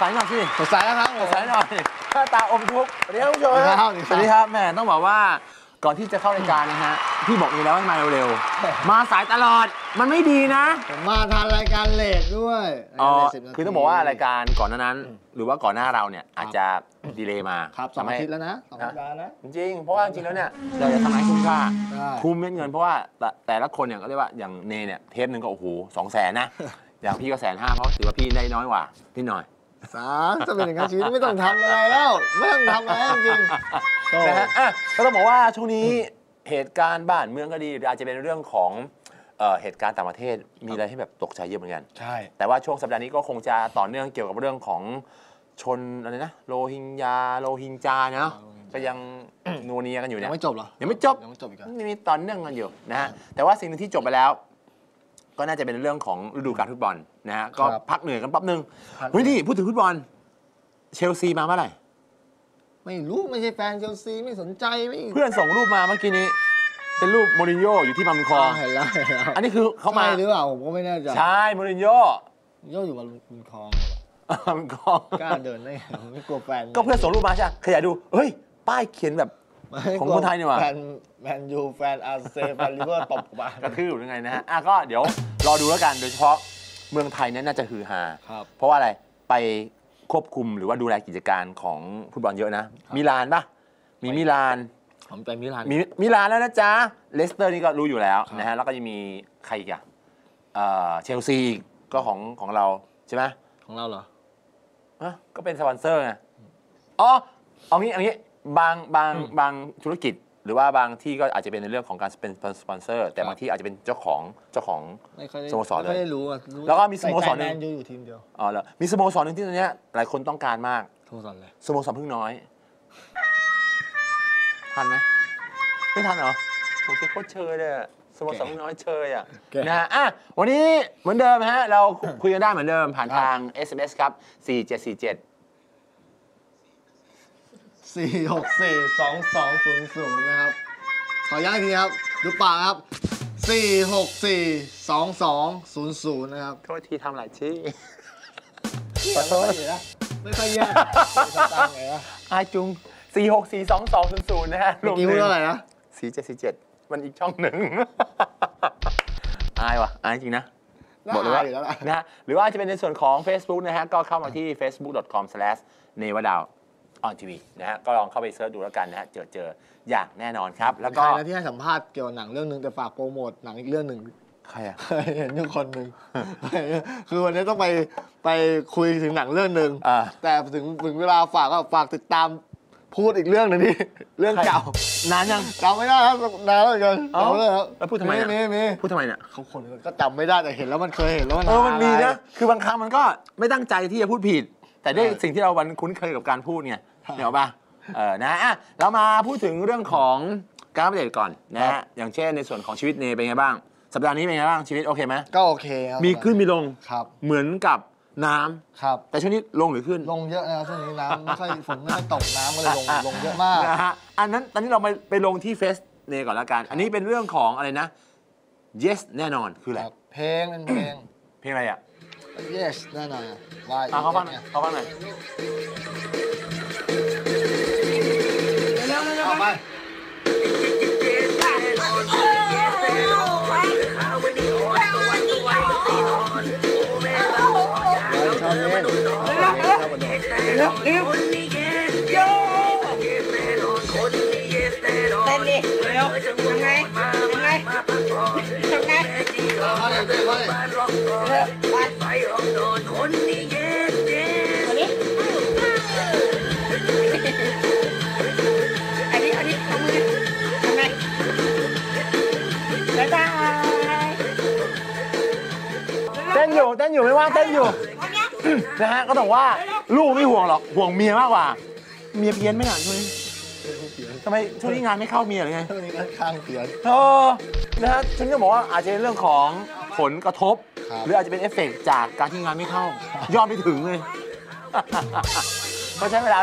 หน่อยสิสดใสแล้วครับสดใสหน่อยหน้าตาอมทุกข์สวัสดีครับคุณผู้ชมสวัสดีครับสวัสดีครับแหม่ต้องบอกว่าก่อนที่จะเข้ารายการนะฮะพี่บอกเองแล้วให้มาเร็วๆ มาสายตลอดมันไม่ดีนะ ผมมาทานรายการเลดด้วยอ๋อรายการเลท10นาทีคือต้องบอกว่ารายการก่อนหน้านั้น หรือว่าก่อนหน้าเราเนี่ยอาจจะดีเลย์มาครับสองทำให้อาทิตย์แล้วนะสองสัปดาห์นะจริงๆเพราะว่าจริงๆแล้วเนี่ยเราจะทำให้คุ้มค่าใช่คุ้มเม็ดเงินเพราะว่าแต่แต่ละคนเนี่ยก็เรียกว่าอย่างเนเนี่ยเทปหนึ่งก็โอ้โหสองแสนนะอย่างพี่ก็แสนห้าเพราะถือว่าพี่ได้น้อยกว่าพี่หน่อย สามจะเป็นอย่างนั้นชีวิตไม่ต้องทำอะไรแล้ว ไม่ต้องทำอะไรจริงๆโตนะฮะอะก็ต้องบอกว่าช่วงนี้เหตุการณ์บ้านเมืองก็ดีหรืออาจจะเป็นเรื่องของเอ่อเหตุการณ์ต่างประเทศมีอะไรที่แบบตกใจเยอะเหมือนกัน ใช่ แต่ว่าช่วงสัปดาห์นี้ก็คงจะต่อเนื่องเกี่ยวกับเรื่องของชนอะไรนะโรฮิงญาโรฮิงจาเนาะก็ยัง นัวเนียกันอยู่ยัเนี่งยไม่จบเหรอยังไม่จบยังไม่จบอีกเหรอมีต่อเนื่องกันอยู่นะฮะแต่ว่าสิ่งหนึ่งที่จบไปแล้ว ก็น่าจะเป็นเรื่องของฤดูกาลฟุตบอลนะฮะก็พักเหนื่อยกันแป๊บนึงพักเฮ้ยนี่พูดถึงฟุตบอล เชลซีมาเมื่อไหร่ไม่รู้ไม่ใช่แฟนเชลซีไม่สนใจไม่เพื่อนส่งรูปมาเมื่อกี้นี้ เป็นรูปโมรินโญ่อยู่ที่มามุนคลองเห็นแล้วเห็นแล้วอันนี้คือเขามาใช่หรือเปล่าผมก็ไม่แน่ใจใช่โมรินโญ่โย่อยู่บนบนคลองมามุนคลองกล้าเดินได้ไงผมไม่กลัวแฟนก็เพื่อนส่งรูปมาใช่ไหมขยายดูเฮ้ยป้ายเขียนแบบไม่ ของคนไทยนี่หว่าแฟนแฟนยูแฟนอาร์เซแฟนลิเวอร์ตบกูบ้ากระทืบหรือไงนะฮะอะก็เดี๋ยวรอดูแล้วกันโดยเฉพาะเมืองไทยเนี่ยน่าจะฮือฮาครับเพราะว่าอะไรไปควบคุมหรือว่าดูแลกิจการของฟุตบอลเยอะนะ มิลานปะมีมิลานผมไปมิลานมีมิลานแล้วนะจ๊ะเลสเตอร์นี่ก็รู้อยู่แล้วครับนะฮะแล้วก็ยังมีใครอีกอะเอ่อเชลซีอีกก็ของของเราใช่ไหมของเราเหรออะก็เป็นสปอนเซอร์ไงอ๋อเอางี้เอางี้ บางบางบางธุรกิจ หรือว่าบางที่ก็อาจจะเป็นในเรื่องของการเป็นสปอนเซอร์ แต่ครับบางที่อาจจะเป็นเจ้าของเจ้าของไม่ค่อยได้สโมสรเลยไม่ค่อยได้รู้อะรู้แล้วก็มีสโมสรหนึ่แมงนยูอยู่ทีมเดียวอ๋อเหรอมีสโมสรหนึ่งที่ตอนเนี้ยหลายคนต้องการมากสโมสรเลยสโมสรพึ่งน้อยทันไหมไม่ทันเหรอผมคิดโคตรเชยเลยอะสโมสรพึ่งน้อยเชยอะแกนะฮะอะวันนี้เหมือนเดิมฮะเราคุยกันได้เหมือนเดิมผ่านทาง SMS ครับ 4747 สี่หกสี่สองสองศูนย์ศูนย์นะครับ ขอย้ำอีกทีครับ ดูปากครับสี่หกสี่สองสองศูนย์ศูนย์นะครับโทษทีทำหลายที่ขอโทษนะไม่ค่อยแย่สตางค์ไงนะอายจุง 4642200 นะฮะเมื่อกี้พูดว่าอะไรนะ4747 มันอีกช่องหนึ่งอายว่ะอายจริงนะบอกเลยว่าน่าอายอยู่แล้วล่ะนะฮะหรือว่าจะเป็นในส่วนของ Facebook นะฮะ ก็เข้ามาที่ facebook.com slash เนวดาวออนทีวีนะฮะก็ลองเข้าไปเสิร์ชดูแล้วกันนะฮะเจอเจออย่างแน่นอนครับ แล้วใคก็รนะที่ให้สัมภาษณ์เกี่ยวกับหนังเรื่องหนึ่งแต่ฝากโปรโมทหนังอีกเรื่องหนึ่งใครอะเคยเห็นอยู่คนหนึ่งคือวันนี้ต้องไปไปคุยถึงหนังเรื่องหนึ่งอ่า แต่ถึงถึงเวลาฝากก็ฝากติดตามพูดอีกเรื่องหนึ่งที่เรื่องเก่านานยังจำไม่ได้ครับนานแล้วเหมือนกันเอ้าจำไม่ได้ครับแล้วพูดทำไมมีอะ มีมีพูดทำไมเนี่ยเขาคนก็จำไม่ได้แต่เห็นแล้วมันเคยเห็นแล้วมันเออมันมีอะไรนะ คือบางครั้งมันก็ไม่ตั้งใจที่จะพูดผิด แต่ด้วยใช่สิ่งที่เราวันคุ้นเคยกับการพูดไงใช่ เดี๋ยวป่ะเออนะอะเรามาพูดถึงเรื่องของการอัปเดตก่อนนะครัฮะบอย่างเช่นในส่วนของชีวิตเนเป็นไงบ้าง สัปดาห์นี้เป็นไงบ้างชีวิตโอเคไหมก็โอเคครับมีขึ้นมีลงครับเหมือนกับน้ำครับแต่ช่วงนี้ลงหรือขึ้น ลงเยอะนะครับช่วงนี้น้ำไม่ค่อยฝนไม่ค่อยตกน้ำก็เลยลงลงเยอะมากนะฮะอันนั้นตอนนี้เราไปไปลงที่เฟสเนก่อนละกัน อันนี้เป็นเรื่องของอะไรนะ yes แน่นอนคืออะไรครับเพลงเป็นเพลงเพลงอะไรอะ yes แน่นอนว่ามาเขาฟังหน่อยเขาฟังหน่อย ยเร็วไปอันนี้อันนี้อันนี้ทำมือยังไงบ๊ายบายเต้นอยู่เต้นอยู่ไม่ว่างเต้นอยู่นะฮะก็ต้องว่า ลูกไม่ห่วงหรอกห่วงเมียมากกว่า เมียเพี้ยนไหมอะช่วงนี้ทำไมช่วงนี้งานไม่เข้าเมียหรือไง ช่วงนี้ค่อนข้างเสียนเออนะฮะฉันก็บอกว่าอาจจะเป็นเรื่องของผลกระทบ ครับ หรืออาจจะเป็นเอฟเฟกต์จากการที่งานไม่เข้า ยอดไม่ถึงเลย เพราะฉะนั้นเวลา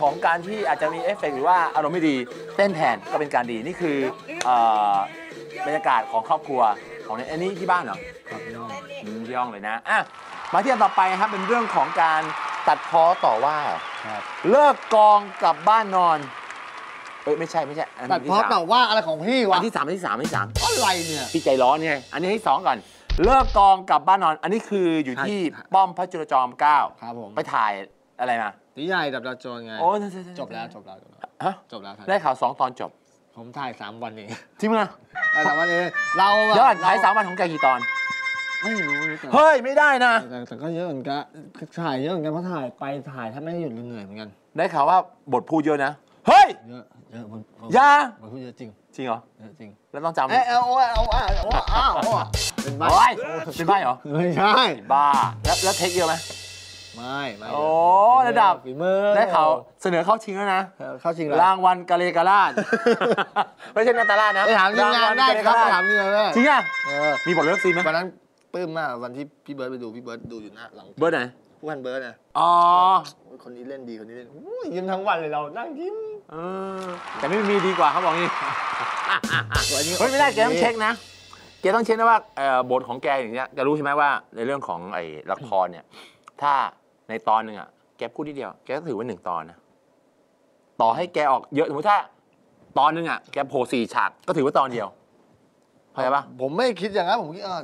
ของการที่อาจจะมีเอฟเฟกต์หรือว่าอารมณ์ไม่ดีเต้นแทนก็เป็นการดีนี่คือเอ่อบรรยากาศของครอบครัวของเนี่ยอันนี้ที่บ้านเหรอ ครับพี่น้อง อืมที่ห้องเลยนะอะมาที่อันต่อไปครับเป็นเรื่องของการ ตัดพ้อต่อว่าครับ เลิกกองกลับบ้านนอน เอ้ยไม่ใช่ไม่ใช่อันตัดที่เพราะสามแต่ว่าอะไรของพี่วะอันที่สามอันที่สามอันที่สามอะไรเนี่ย พี่ใจร้อนไงอันนี้ให้สองก่อน เลิกกองกลับบ้านนอน อันนี้คืออยู่ที่ใช่ ป้อมพระจุลจอมเกล้าครับผมไปถ่ายอะไรมานิยายดับดาวโจรไง โอ้จบแล้วจบแล้วจบแล้วฮะจบแล้วครับได้ข่าวสองตอนจบผมถ่ายสามวันเองจริงไหมยถ่ายสามวันเองเราแบบเดี๋ยวก่อนถ่ายสามวันของแกกี่ตอน ไม่รู้นี่แต่เฮ้ยไม่ได้นะ แต่แต่ก็เยอะเหมือนกันถ่ายเยอะเหมือนกันเพราะถ่ายไปถ่ายถ้าไม่ได้หยุดเลยเหนื่อยเหมือนกันได้ข่าวว่าบทพูดเยอะนะ เฮ้ย เยอะเยอะมันอยามันพูดเยอะจริงจริงเหรอ เยอะจริงแล้วต้องจำเอ้ยเอาเอาเอาเอาเอาเอาเอาเป็นบ้าโอ้ยเป็นใบเหรอไม่ใช่บ้าแล้วแล้วเทคเยอะไหมไม่ไม่โอ้ระดับฝีมือได้ข่าวเสนอเข้าชิงแล้วนะ เข้าชิงแล้วรางวัลกะเลกะลาดไม่ใช่นาตาลาดนะไปถามทีมงานได้ครับงไปวัลกะเลกะลถามทีมงานได้จริงอะเออมีบทเลิฟซีนไหมวันนั้น ปลื้มมากวันที่พี่เบิร์ดไปดูพี่เบิร์ดดูอยู่หน้าหลังเบิร์ดไหน ผู้พันเบิร์ดนะอ๋อคนนี้เล่นดีคนนี้เล่นอุ้ยยิ้มทั้งวันเลยเรานั่งยิ้มเออแต่ไม่มีดีกว่าเขาบอกนี่วันนี้เฮ้ยไม่ได้แกต้องเช็คนะแกต้องเช็คนะว่าเอ่อบทของแกอย่างเงี้ยแกรู้ใช่ไหมว่า ในเรื่องของไอ้ละครเนี่ย ถ้าในตอนหนึ่งอะแกพูดทีเดียวแกก็ถือว่าหนึ่งตอนนะต่อให้แกออกเยอะสมมติถ้า ตอนหนึ่งอะแกโผล่สี่ฉากก็ถือว่าตอนเดียว เข้าใจปะผมไม่คิดอย่างนั้นผมคิดเออ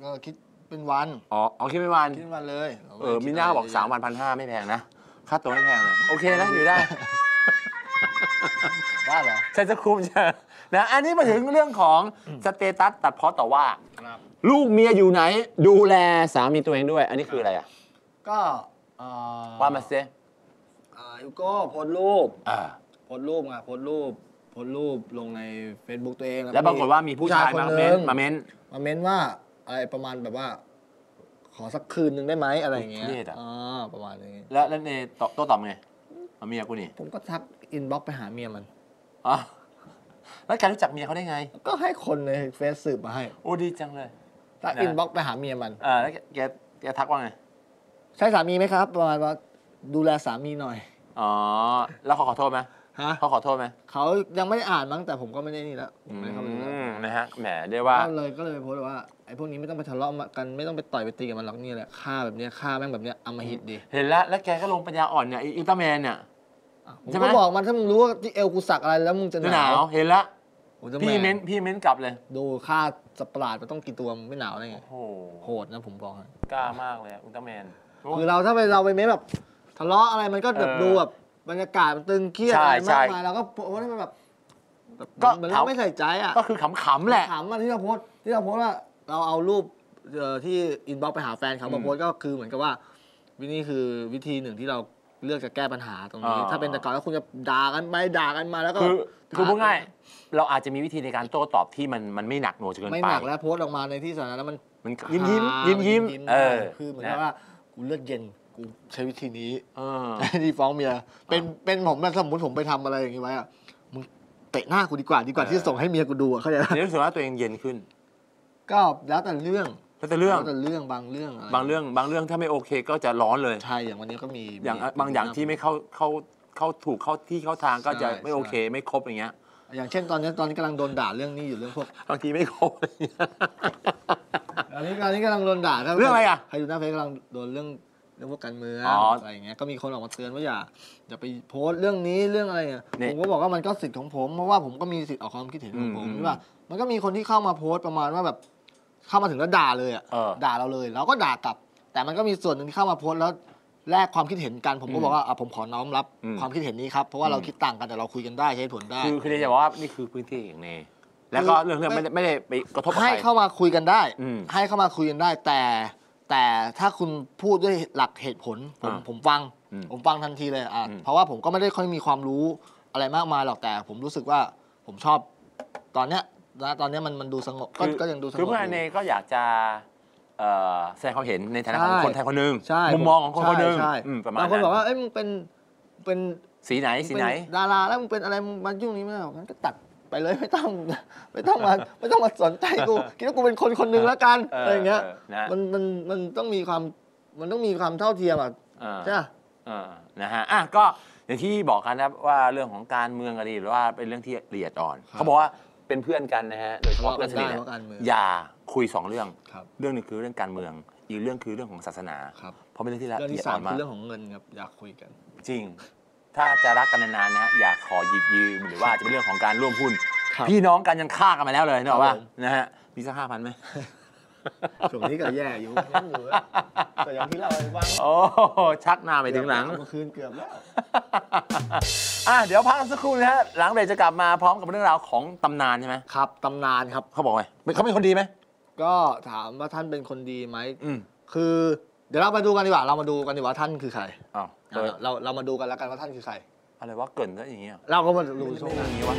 เออคิดเป็นวันอ๋อเอาคิดไม่วันคิดเป็นวันเลยเออมีหน้าบอกสามวันพันห้าไม่แพงนะค่าตัวไม่แพงเลยโอเคนะอยู่ได้บ้าเหรอใช่จะคุ้มใช่นะอันนี้มาถึงเรื่องของสเตตัสตัดเพอต่อว่าครับลูกเมียอยู่ไหน ดูแลสามีตัวเองด้วย อันนี้คืออะไรอะก็เอ่อว่ามาเซอ่ายูโก้โพสต์รูปอ่าโพสต์รูปไงโพสต์รูป โพสต์รูปลงใน Facebook ตัวเองแล้วปรากฏว่ามีผู้ชายคนมาหเม้นึ่นงมาเม้นมาเม้นว่าอะไรประมาณแบบว่า ขอสักคืนหนึ่งได้ไหมอะไรอย่างเงี้ยเครียดอะอ่าประมาณนี้แล้วแล้วเนตอบโต้ตอบไงเอาเมียกูนี่ผมก็ทักอินบ็อกไปหาเมียมันอ๋อแล้วแกรู้จักเมียเขาได้ไง ก็ให้คนในเฟซสืบมาให้ โอ้ดีจังเลยทักนะอินบ็อกไปหาเมียมันอ่าแล้วแกแกแกทักว่าไง ใช่สามีไหมครับ ประมาณว่าดูแลสามีหน่อย อ๋อ แล้วเขาขอโทษไหม ฮะ เขาขอโทษไหมเขายังไม่ได้อ่านมั้งแต่ผมก็ไม่ได้นี่แล้วผอืมไม่ได้เข้าไปดูแล้วมนะฮะแหมเรียกว่า ก็เลยก็เลยไปโพสต์ว่าไอ้พวกนี้ไม่ต้องไปทะเลาะกันไม่ต้องไปต่อยไปตีกับมันหรอกนี่แหละฆ่าแบบเนี้ยฆ่าแม่งแบบเนี้ยอำมหิตดีเห็นแล้วแล้วแกก็ลงปัญญาอ่อนเนี่ยอิลตร้าแมนเนี่ย อะผมใช่ไหม ก็บอกมันถ้ามึงรู้ว่าที่เอวกูสักอะไรแล้วมึงจะจะหหนานาววเห็นแล้วผมจะพี่แหเม้นพี่เม้นกลับเลยดูฆ่าสัตว์ประหลาดมันต้องกี่ตัวมึงไม่หนาวได้ไงโอ้โหโหดนะผมบอกให้ กล้ามากเลยอุลตร้าแมน คือเราถ้าไปเราไปเม้นแบบทะเลาะอะไรมันก็แบบเออ ดูแบบ บรรยากาศมันตึงเครียดใช่อะไรใช่ มากมายเราก็โพสต์ให้มันแบบแบบก็เหมือนถามเราไม่ใส่ใจอะก็คือขำๆแหละ ถามมาที่เราโพสต์ที่เราโพสต์ว่าเราเอารูปเอ่อที่อินบ็อกไปหาแฟนเขาอืมามโพสต์ก็คือเหมือนกับว่า วินี่คือวิธีหนึ่งที่เราเลือกจะแก้ปัญหาตรงนี้ อ่า ถ้าเป็นแต่ก่อนแล้วคุณจะด่ากันไปด่ากันมาแล้วก็คือคือพูดง่ายเราอาจจะมีวิธีในการโต้ตอบที่มันมันไม่หนักหน่วงจนเกินไม่ไปหนักแล้วโพสต์ออกมาในที่สาธารณะมัน มันยิ้มยิ้มยิ้มยิ้มยิ้มเอได้อคือเหมือนนะกับว่ากูเลือดเย็น กูใช้วิธีนี้เออที่ฟ้องเมียเป็นเป็นผมนะสมมติผมไปทำอะไรอย่างนี้ไว้อะมึงเตะหน้ากูดีกว่าดีกว่าเออ ที่จะส่งให้เมียกูดูอะเข้าใจไหมเดี๋ยวรู้สึกว่าตัวเองเย็นขึ้นก็แล้วแต่เรื่องแล้วแต่เรื่องแล้วแต่เรื่องบางเรื่องะไบางเรื่องบางเรื่องถ้าไม่โอเคก็จะร้อนเลย ใช่อย่างวันนี้ก็มีอย่างมีบางอย่างที่ไม่เข้าเข้าเข้าถูกเข้าที่เข้าทางก็จะใช่ไม่โอเคใช่ไม่ครบอย่างเงี้ย อย่างเช่นตอนนี้ตอนนี้กำลังโดนด่าเรื่องนี้อยู่เรื่องพวกบางทีไม่ครบอะไรเงี้ย อันนี้ตอนนี้กำลังโดนด่าถ้าเรื่องอะไรอะ ใครดูหน้าเฟซกำลังโดนเรื่อง เรื่องพวกการเมืองอ๋อออะไรอย่างเงี้ยก็มีคนออกมาเตือนว่าอย่าอย่าไปโพสต์เรื่องนี้เรื่องอะไรอะนี่ผมก็บอกว่ามันก็สิทธิ์ของผมเพราะว่าผมก็มีสิทธิ์ออกความคิดเห็นของผมอืม ใช่ป่ะมันก็มีคนที่เข้ามาโพสต์ประมาณว่าแบบเข้ามาถึงแล้วด่าเลยอะเออ ด่าเราเลยเราก็ด่ากลับ แต่มันก็มีส่วนหนึ่งที่เข้ามาโพสต์แล้วแลกความคิดเห็นกันผมก็อืมบอกว่าอะผมขอน้อมรับอืม ความคิดเห็นนี้ครับเพราะว่าเราอืมคิดต่างกันแต่เราคุยกันได้ใช้เหตุผลได้ คือคือเดชจะบอกว่านี่คือพื้นที่อย่างเนแล้วก็เรื่องเรื่องไม่ได้ไม่ได้ไปกระทบกับให้ใคร เข้ามาคุยกันได้ อืมให้เข้ามาคุยกันได้ แต่ แต่ถ้าคุณพูดด้วยหลักเหตุผลผมอ่าผมฟัง อืมผมฟังทันทีเลยอะอืม เพราะว่าผมก็ไม่ได้ค่อยมีความรู้อะไรมากมายหรอกแต่ ผมรู้สึกว่าผมชอบตอนเนี้ยนะตอนเนี้ยมันมันดูสงบก็คือก็ยังดูสงบคือเพื่อนยู่เนก็อยากจะเอ่อแสดงความเห็นในฐานะของใช่ คนไทยคนหนึ่งใช่มุมมองของคนคนหนึ่งใช่อืมประมาณบางคนนั้นบอกว่าเอ้ยมึงเป็นเป็น สีไหนสีไหนเป็นดาราแล้วมึงเป็นอะไรมึงมายุ่งนี้ไม่ได้หรอกงั้นก็ตัด ไปเลยไม่ต้อง ไม่ต้องมาไม่ต้องมาสนใจกูคิดว่ากูเป็นคนคนหนึ่งแล้วกันเออออะไรอย่างเงี้ยเออนะมันมันมันต้องมีความมันต้องมีความเท่าเทียมอะอ่าใช่ปะอ่านะฮะอะก็อย่างที่บอกกันนะว่าเรื่องของการเมืองก็ดีหรือว่าเป็นเรื่องที่ละเอียดอ่อน เขาบอกว่าเป็นเพื่อนกันนะฮะโดยเฉพาะเพื่อนสนิทเนี่ยว่าการเมืองอย่าคุยสองเรื่องครับเรื่องหนึงคือเรื่องการเมือง อีกเรื่องคือเรื่องของศาสนาครับเพราะเป็นเรื่องที่ละเรื่องเอียที่ดสาอ่มอนมาคืกอเรื่องของเงินครับอยากคุยกัน จริง ถ้าจะรักกันนานๆนะฮะอย่าขอหยิบยืมหรือว่าอาจจะเป็นเรื่องของการร่วมหุ้น ครับพี่น้องกันยังฆ่ากันมาแล้วเลยนึกออกครัป่ะบผม นะฮะมีสักห้าพันไหม ช่วงนี้ก็แย่อยู่ยังอยู่อะแต่อย่างที่เราให้ฟังโอ้โหชักหน้าไปถึงหลัง เมื่อคืนเกือบแล้ว อะเดี๋ยวพักกันสักครู่นะฮะหลังเบรกจะกลับมาพร้อมกับเรื่องราวของตำนานใช่ไหมครับตำนานครับ เขาบอกไงเขาเป็นคนดีไหมก็ถามว่าท่านเป็นคนดีไหม อืมคือ เดี๋ยวเรามาดูกันดีกว่า เรามาดูกันดีกว่าท่านคือใคร อ้าว เราเราเรามาดูกันแล้วกันว่าท่านคือใคร อะไรวะเกรินก็อย่างเงี้ยเราก็มาดูดูช่วงหอน้าย่างงี้วะ